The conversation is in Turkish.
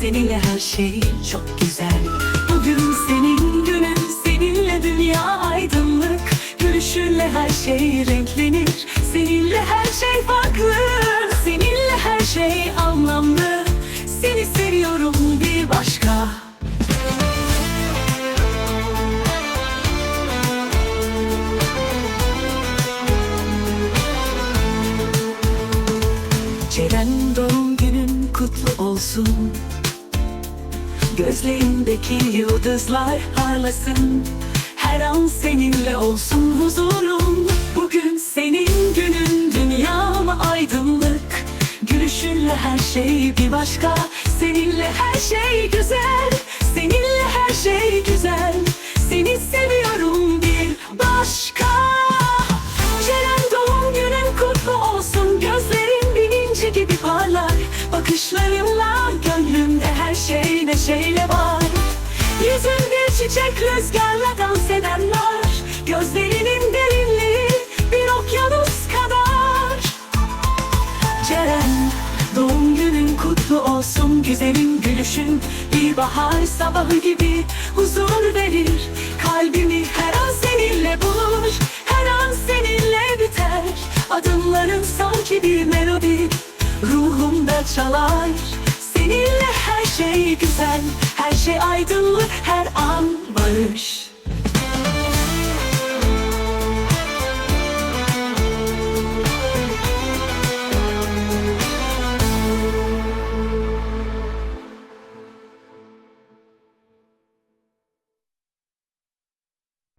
Seninle her şey çok güzel. Bugün senin günün Seninle dünya aydınlık. Gülüşünle her şey renklenir. Seninle her şey farklı Seninle her şey anlamlı. Seni seviyorum bir başka. Ceren doğum günün kutlu olsun Gözlerindeki yıldızlar parlasın Her an seninle olsun huzurum. Bugün senin günün dünyama aydınlık? Gülüşünle her şey bir başka. Seninle her şey güzel. Seninle her şey güzel Bakışlarınla gönlümde her şey neşeyle var. Yüzün bir çiçek rüzgarla dans edenler Gözlerinin derinliği bir okyanus kadar. Ceren doğum günün kutlu olsun Güzelim gülüşün bir bahar sabahı gibi huzur verir. Kalbimi her an seninle bulur Her an seninle biter. Adımların sanki bir melodi Çalar. Seninle her şey güzel Her şey aydınlık her an barış